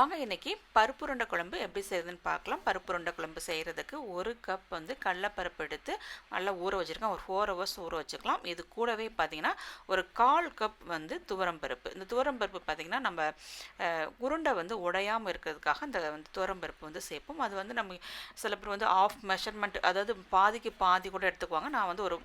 வாங்க இன்னைக்கு பருப்பு உருண்டை குழம்பு எப்படி செய்யுதுன்னு பார்க்கலாம். பருப்பு உருண்டை குழம்பு செய்கிறதுக்கு ஒரு கப் வந்து கடலப்பருப்பு எடுத்து நல்லா ஊற வச்சுருக்கேன். ஒரு ஃபோர் ஹவர்ஸ் ஊற வச்சுக்கலாம். இது கூடவே பார்த்தீங்கன்னா ஒரு கால் கப் வந்து துவரம் பருப்பு. இந்த துவரம் பருப்பு பார்த்தீங்கன்னா நம்ம உருண்டை வந்து உடையாமல் இருக்கிறதுக்காக இந்த வந்து துவரம் பருப்பு வந்து சேர்ப்போம். அது வந்து நம்ம சில பேர் வந்து ஆஃப் மெஷர்மெண்ட் அதாவது பாதிக்கு பாதி கூட எடுத்துக்குவாங்க. நான் வந்து ஒரு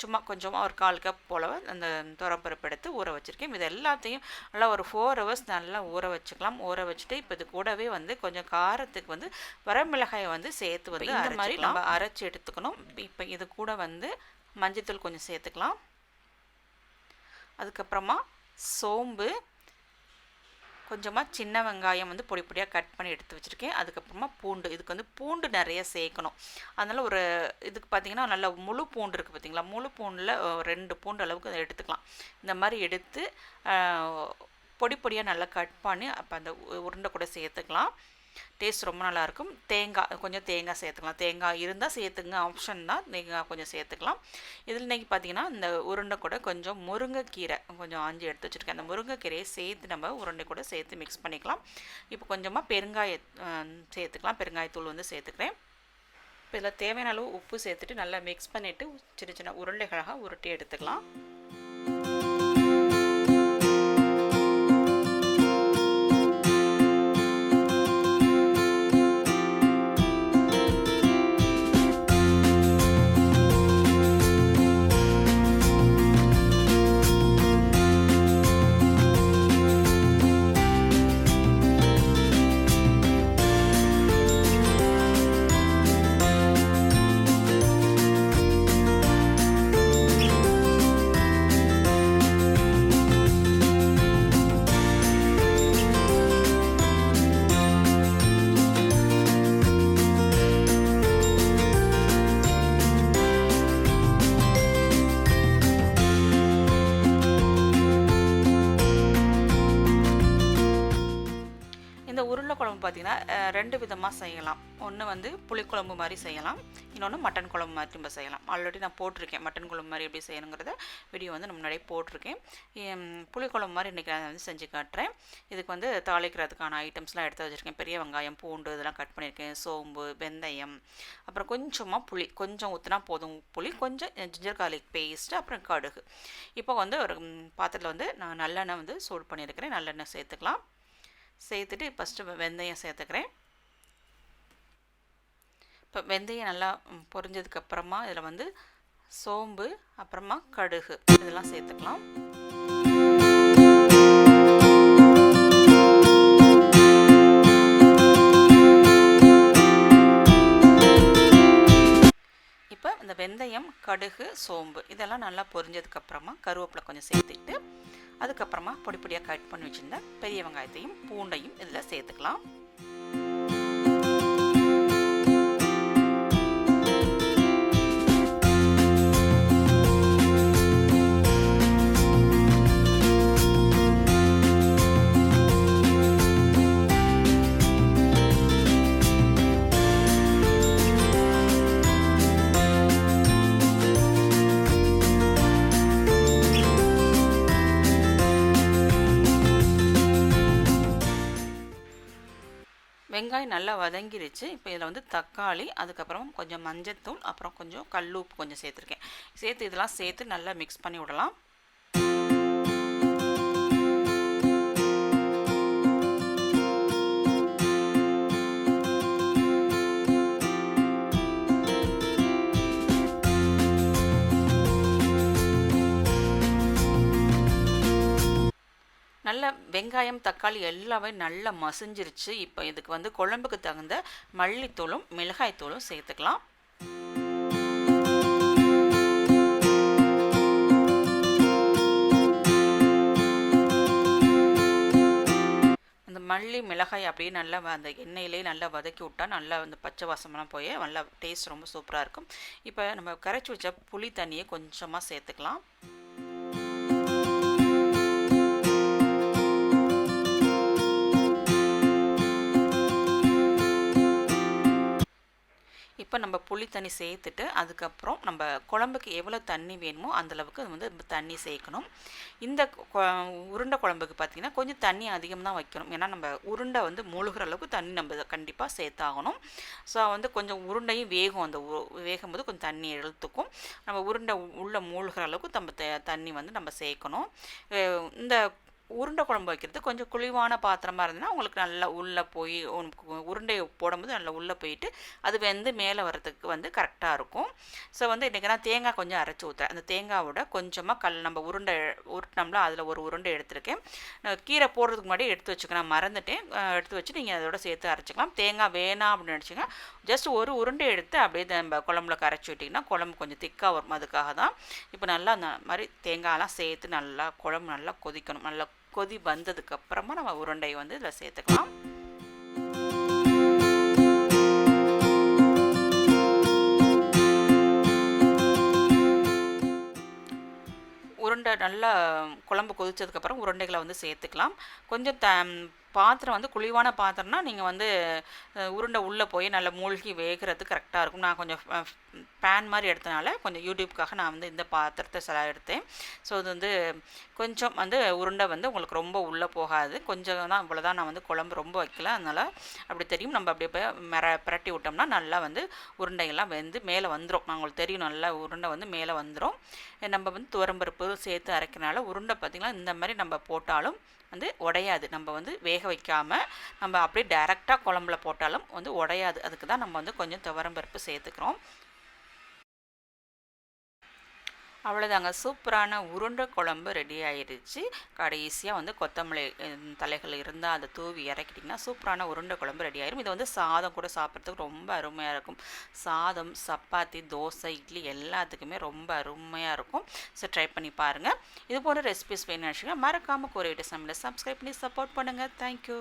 சும்மா கொஞ்சமாக ஒரு கால் கப் போல அந்த துவரப்பருப்பு எடுத்து ஊற வச்சுருக்கேன். இது எல்லாத்தையும் நல்லா ஒரு ஃபோர் ஹவர்ஸ் நல்லா ஊற வச்சுக்கலாம். ஊற வச்சுட்டு இப்போ இது கூடவே வந்து கொஞ்சம் காரத்துக்கு வந்து வரமிளகாயை வந்து சேர்த்து வந்து இந்த மாதிரி நம்ம அரைச்சி எடுத்துக்கணும். இப்போ இது கூட வந்து மஞ்சத்தூள் கொஞ்சம் சேர்த்துக்கலாம். அதுக்கப்புறமா சோம்பு கொஞ்சமாக சின்ன வெங்காயம் வந்து பொடி பொடியாக கட் பண்ணி எடுத்து வச்சுருக்கேன். அதுக்கப்புறமா பூண்டு இதுக்கு வந்து பூண்டு நிறைய சேர்க்கணும். அதனால் ஒரு இதுக்கு பார்த்திங்கன்னா நல்ல முழு பூண்டு இருக்குது பார்த்திங்களா முழு பூண்டில் ரெண்டு பூண்டு அளவுக்கு அதை எடுத்துக்கலாம். இந்த மாதிரி எடுத்து பொடி பொடியாக நல்லா கட் பண்ணி அப்போ அந்த உ- உருண்டை கூட சேர்த்துக்கலாம். டேஸ்ட் ரொம்ப நல்லாயிருக்கும். தேங்காய் கொஞ்சம் தேங்காய் சேர்த்துக்கலாம். தேங்காய் இருந்தால் சேர்த்துங்க. ஆப்ஷன் தான். தேங்காய் கொஞ்சம் சேர்த்துக்கலாம். இதில் இன்றைக்கி பார்த்தீங்கன்னா இந்த உருண்டை கூட கொஞ்சம் முருங்கைக்கீரை கொஞ்சம் ஆஞ்சி எடுத்து வச்சுருக்கேன். அந்த முருங்கைக்கீரையை சேர்த்து நம்ம உருண்டை கூட சேர்த்து மிக்ஸ் பண்ணிக்கலாம். இப்போ கொஞ்சமாக பெருங்காய சேர்த்துக்கலாம். பெருங்காயத்தூள் வந்து சேர்த்துக்கிறேன். இப்போ இதில் தேவையான அளவு உப்பு சேர்த்துட்டு நல்லா மிக்ஸ் பண்ணிவிட்டு சின்ன சின்ன உருண்டைகளாக உருட்டி எடுத்துக்கலாம். பார்த்தீங்கன்னா ரெண்டு விதமாக செய்யலாம். ஒன்று வந்து புளிக்குழம்பு மாதிரி செய்யலாம். இன்னொன்று மட்டன் குழம்பு மாதிரி நம்ம செய்யலாம். ஆல்ரெடி நான் போட்டிருக்கேன். மட்டன் குழம்பு மாதிரி எப்படி செய்யணுங்கிறத வீடியோ வந்து நம்ம முன்னாடியே போட்டிருக்கேன். புளிக்குழம்பு மாதிரி இன்றைக்கி நான் வந்து செஞ்சு காட்டுறேன். இதுக்கு வந்து தாளிக்கிறதுக்கான ஐட்டம்ஸ்லாம் எடுத்து வச்சுருக்கேன். பெரிய வெங்காயம் பூண்டு இதெல்லாம் கட் பண்ணியிருக்கேன். சோம்பு வெந்தயம் அப்புறம் கொஞ்சமாக புளி. கொஞ்சம் ஊற்றினா போதும் புளி. கொஞ்சம் ஜிஞ்சர் கார்லிக் பேஸ்ட்டு அப்புறம் கடுகு. இப்போ வந்து ஒரு பாத்திரத்தில் வந்து நான் நல்லெண்ணெய் வந்து சூடு பண்ணியிருக்கிறேன். நல்லெண்ணெய் சேர்த்துக்கலாம். சேர்த்துட்டு ஃபஸ்ட்டு வெந்தயம் சேர்த்துக்கிறேன். இப்போ வெந்தயம் நல்லா பொரிஞ்சதுக்கப்புறமா இதில் வந்து சோம்பு அப்புறமா கடுகு இதெல்லாம் சேர்த்துக்கலாம். இப்போ இந்த வெந்தயம் கடுகு சோம்பு இதெல்லாம் நல்லா பொரிஞ்சதுக்கப்புறமா கருவேப்பிலை கொஞ்சம் சேர்த்துட்டு அதுக்கப்புறமா பொடி பொடியாக கட் பண்ணி வச்சுருந்த பெரிய வெங்காயத்தையும் பூண்டையும் இதில் சேர்த்துக்கலாம். வெங்காயம் நல்லா வதங்கிருச்சு. இப்போ இதில் வந்து தக்காளி அதுக்கப்புறம் கொஞ்சம் மஞ்சத்தூள் அப்புறம் கொஞ்சம் கல்லூப்பு கொஞ்சம் சேர்த்துருக்கேன். சேர்த்து இதெல்லாம் சேர்த்து நல்லா மிக்ஸ் பண்ணி விடலாம். நல்ல வெங்காயம் தக்காளி எல்லாமே நல்லா மசிஞ்சிருச்சு. இப்போ இதுக்கு வந்து குழம்புக்கு தகுந்த மல்லித்தூளும் மிளகாய்த்தூளும் சேர்த்துக்கலாம். அந்த மல்லி மிளகாய் அப்படியே நல்லா வ- அந்த எண்ணெயிலே நல்லா வதக்கி விட்டா நல்லா அந்த பச்சை வாசமெல்லாம் போய் நல்லா டேஸ்ட் ரொம்ப சூப்பராக இருக்கும். இப்போ நம்ம கரைச்சி வச்ச புளி தண்ணியை கொஞ்சமாக சேர்த்துக்கலாம். இப்போ நம்ம புளி தண்ணி சேர்த்துட்டு அதுக்கப்புறம் நம்ம குழம்புக்கு எவ்வளோ தண்ணி வேணுமோ அந்தளவுக்கு வந்து தண்ணி சேர்க்கணும். இந்த உருண்டை குழம்புக்கு பார்த்திங்கன்னா கொஞ்சம் தண்ணி அதிகம் தான் வைக்கணும். ஏன்னா நம்ம உருண்டை வந்து மூழ்கிற அளவுக்கு தண்ணி நம்ம கண்டிப்பாக சேர்த்தாகணும். ஸோ வந்து கொஞ்சம் உருண்டையும் வேகும். அந்த வேகும் போது கொஞ்சம் தண்ணி இழுத்துக்கும். நம்ம உருண்டை உள்ளே மூழ்கிற அளவுக்கு நம்ம தண்ணி வந்து நம்ம சேர்க்கணும். இந்த உருண்டை குழம்பு வைக்கிறது கொஞ்சம் குழிவான பாத்திரமாக இருந்ததுன்னா உங்களுக்கு நல்லா உள்ளே போய் உருண்டையை போடும்போது நல்லா உள்ளே போயிட்டு அது வெந்து மேலே வரதுக்கு வந்து கரெக்டாக இருக்கும். ஸோ வந்து இன்றைக்கி நான் தேங்காய் கொஞ்சம் அரைச்சி ஊற்றுறேன் அந்த தேங்காவோட கொஞ்சமாக கல் நம்ம உருண்டை உருட்டினோம்ல அதில் ஒரு உருண்டை எடுத்திருக்கேன். கீரை போடுறதுக்கு முன்னாடி எடுத்து வச்சுக்கேன் மறந்துட்டேன். எடுத்து வச்சு நீங்கள் அதோட சேர்த்து அரைச்சிக்கலாம். தேங்காய் வேணாம் அப்படின்னு நினச்சிங்க ஜஸ்ட் ஒரு உருண்டை எடுத்து அப்படியே நம்ம குழம்புல கரைச்சி விட்டிங்கன்னா குழம்பு கொஞ்சம் திக்காக வரும். அதுக்காக தான் இப்போ நல்லா அந்த மாதிரி தேங்காயெல்லாம் சேர்த்து நல்லா குழம்பு நல்லா கொதிக்கணும். நல்லா கொதி வந்ததுக்கு அப்புறமா நம்ம உருண்டையை வந்து இதில் சேர்த்துக்கலாம். உருண்டை நல்லா குழம்பு கொதித்ததுக்கப்புறம் உருண்டைகளை வந்து சேர்த்துக்கலாம். கொஞ்சம் த பாத்திரம் வந்து குழிவான பாத்திரம்னா நீங்கள் வந்து உருண்டை உள்ளே போய் நல்லா மூழ்கி வேகிறது கரெக்டாக இருக்கும். நான் கொஞ்சம் பேன் மாதிரி எடுத்தனால கொஞ்சம் யூடியூப்காக நான் வந்து இந்த பாத்திரத்தை சில எடுத்தேன். ஸோ இது வந்து கொஞ்சம் வந்து உருண்டை வந்து உங்களுக்கு ரொம்ப உள்ளே போகாது. கொஞ்சம் தான் இவ்வளோ தான் நான் வந்து குழம்பு ரொம்ப வைக்கல. அதனால் அப்படி தெரியும். நம்ம அப்படியே போய் மிர பிரட்டி விட்டோம்னா நல்லா வந்து உருண்டைகள்லாம் வெந்து மேலே வந்துடும் உங்களுக்கு தெரியும் நல்லா உருண்டை வந்து மேலே வந்துடும் நம்ம வந்து துவரம்பருப்பு சேர்த்து அரைக்கிறனால உருண்டை பார்த்திங்கன்னா இந்த மாதிரி நம்ம போட்டாலும் வந்து உடையாது. நம்ம வந்து வேக வைக்காமல் நம்ம அப்படியே டைரெக்டாக குழம்புல போட்டாலும் வந்து உடையாது. அதுக்கு தான் நம்ம வந்து கொஞ்சம் துவரம்பருப்பு சேர்த்துக்கிறோம். அவ்வளோதாங்க சூப்பரான உருண்டை குழம்பு ரெடி ஆயிடுச்சு கடைசியாக வந்து கொத்தமல்லி தலைகள் இருந்தால் அதை தூவி இறக்கிட்டிங்கன்னா சூப்பரான உருண்டை குழம்பு ரெடி ஆயிரும். இது வந்து சாதம் கூட சாப்பிட்றதுக்கு ரொம்ப அருமையாக இருக்கும். சாதம் சப்பாத்தி தோசை இட்லி எல்லாத்துக்குமே ரொம்ப அருமையாக இருக்கும். ஸோ ட்ரை பண்ணி பாருங்கள் இது போன்ற ரெசிபிஸ் வேணும்னு மறக்காமல் கூறிவிட்டு சமையலை சப்ஸ்கிரைப் பண்ணி சப்போர்ட் பண்ணுங்கள் தேங்க்யூ